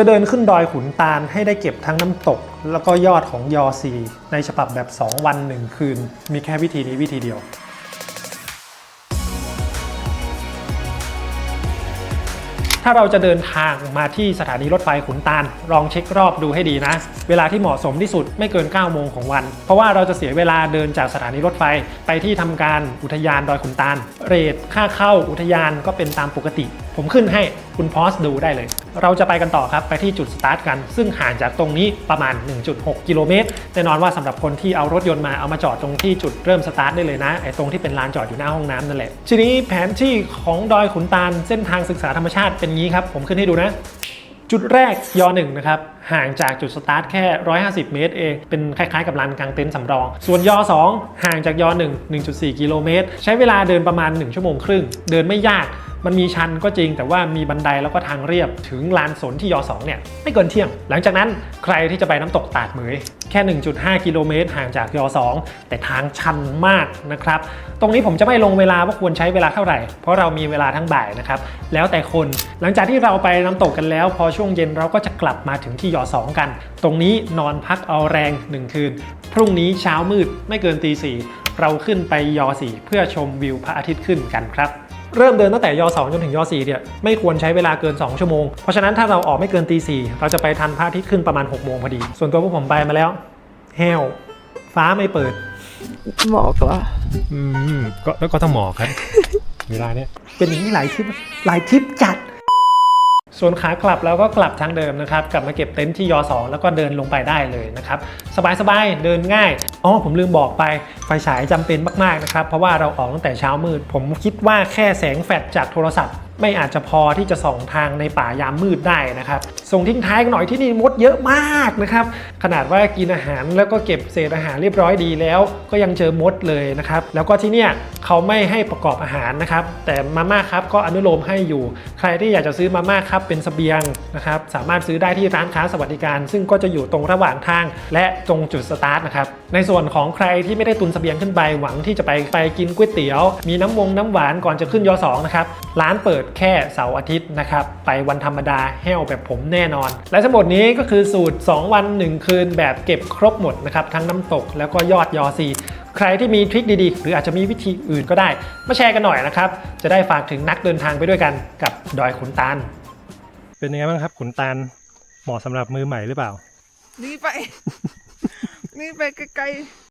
จะเดินขึ้นดอยขุนตาลให้ได้เก็บทั้งน้ำตก แล้วก็ยอดของยอซีในฉบับแบบ 2 วัน 1 คืน มีแค่วิธีนี้วิธีเดียว ถ้าเราจะเดินทางมาที่สถานีรถไฟขุนตาลลองเช็ครอบดูให้ดีนะ เวลาที่เหมาะสมที่สุดไม่เกิน 9 โมงของวัน เพราะว่าเราจะเสียเวลาเดินจากสถานีรถไฟไปที่ทำการอุทยานดอยขุนตาล เรทค่าเข้าอุทยานก็เป็นตามปกติ ผมขึ้นให้คุณพอสดูได้เลย เราจะไปกันต่อครับ ไปที่จุดสตาร์ทกัน ซึ่งห่างจากตรงนี้ประมาณ 1.6 กิโลเมตร แน่นอนว่าสำหรับคนที่เอารถยนต์มาเอามาจอดตรงที่จุดเริ่มสตาร์ทได้เลยนะ ไอ้ตรงที่เป็นลานจอดอยู่หน้าห้องน้ำนั่นแหละ ทีนี้แผนที่ของดอยขุนตาลเส้นทางศึกษาธรรมชาติเป็นงี้ครับ ผมขึ้นให้ดูนะ จุดแรกยอ1นะครับห่างจากจุดสตาร์ทแค่ 150 เมตรเอง เป็นคล้ายๆกับลานกลางเต็นท์สำรอง ส่วนยอ 2 ห่างจากยอ 1 1.4 กิโลเมตร ใช้เวลาเดินประมาณ 1 ชั่วโมงครึ่ง เดินไม่ยาก มันมีชันก็จริงแต่ว่ามีบันไดแล้วก็ทางเรียบถึงลานสนที่ยอ2เนี่ยไม่เกินเที่ยง หลังจากนั้นใครที่จะไปน้ำตกตาดเหมยแค่ 1.5 กิโลเมตรห่างจากยอ2แต่ทางชันมากนะครับ ตรงนี้ผมจะไม่ลงเวลาว่าควรใช้เวลาเท่าไหร่ เพราะเรามีเวลาทั้งบ่ายนะครับ แล้วแต่คน หลังจากที่เราไปน้ำตกกันแล้ว พอช่วงเย็นเราก็จะกลับมาถึงที่ยอ2กัน ตรงนี้นอนพักเอาแรง 1 คืน พรุ่งนี้เช้ามืดไม่เกินตีสี่เราขึ้นไปยอ4เพื่อชมวิวพระอาทิตย์ขึ้นกันครับ เริ่มเดินตั้งแต่ย 2 จนถึงย 4 เนี่ยไม่ควรใช้เวลาเกิน 2 ชั่วโมง เพราะฉะนั้นถ้าเราออกไม่เกินตีสี่เราจะไปทันพระอาทิตย์ขึ้นประมาณ6โมงพอดี ส่วนตัวพวกผมไปมาแล้วแห้วฟ้าไม่เปิด หมอกเหรออืมก็แล้วก็ต้องหมอกครับ เวลาเนี้ยเป็นอย่างนี้หลายทริปหลายทริปจัด ส่วนขากลับเราก็กลับทางเดิมนะครับ กลับมาเก็บเต็นท์ที่ยอ2แล้วก็เดินลงไปได้เลยนะครับ สบายๆ เดินง่าย อ๋อ ผมลืมบอกไป ไฟฉายจำเป็นมากๆนะครับ เพราะว่าเราออกตั้งแต่เช้ามืด ผมคิดว่าแค่แสงแฟลชจากโทรศัพท์ ไม่อาจจะพอที่จะส่องทางในป่ายามมืดได้นะครับ ส่งทิ้งท้ายกันหน่อยที่นี่มดเยอะมากนะครับ ขนาดว่ากินอาหารแล้วก็เก็บเศษอาหารเรียบร้อยดีแล้ว ก็ยังเจอมดเลยนะครับ แล้วก็ที่เนี่ยเขาไม่ให้ประกอบอาหารนะครับ แต่มาม่าครับก็อนุโลมให้อยู่ ใครที่อยากจะซื้อมาม่าครับเป็นสเสบียงนะครับ สามารถซื้อได้ที่ร้านค้าสวัสดิการ ซึ่งก็จะอยู่ตรงระหว่างทาง และตรงจุดสตาร์ทนะครับ ในส่วนของใครที่ไม่ได้ตุนสเสบียงขึ้นไปหวังที่จะไปไปกินก๋วยเตี๋ยว มีน้ำวงน้ำหวานก่อนจะขึ้นยอ2นะครับ ร้านเปิดแค่เสาร์อาทิตย์นะครับ ไปวันธรรมดาแห้วแบบผมแน่นอน และทั้งหมดนี้ก็คือสูตร 2 วัน 1 คืนแบบเก็บครบหมดนะครับ ทั้งน้ำตกแล้วก็ยอดยอซีใครที่มีทริคดีๆ หรืออาจจะมีวิธีอื่นก็ได้ มาแชร์กันหน่อยนะครับ จะได้ฝากถึงนักเดินทางไปด้วยกันกับดอยขุนตาล เป็นยังไงบ้างครับขุนตาลเหมาะสำหรับมือใหม่หรือเปล่า นี่ไป นี่ไปไกล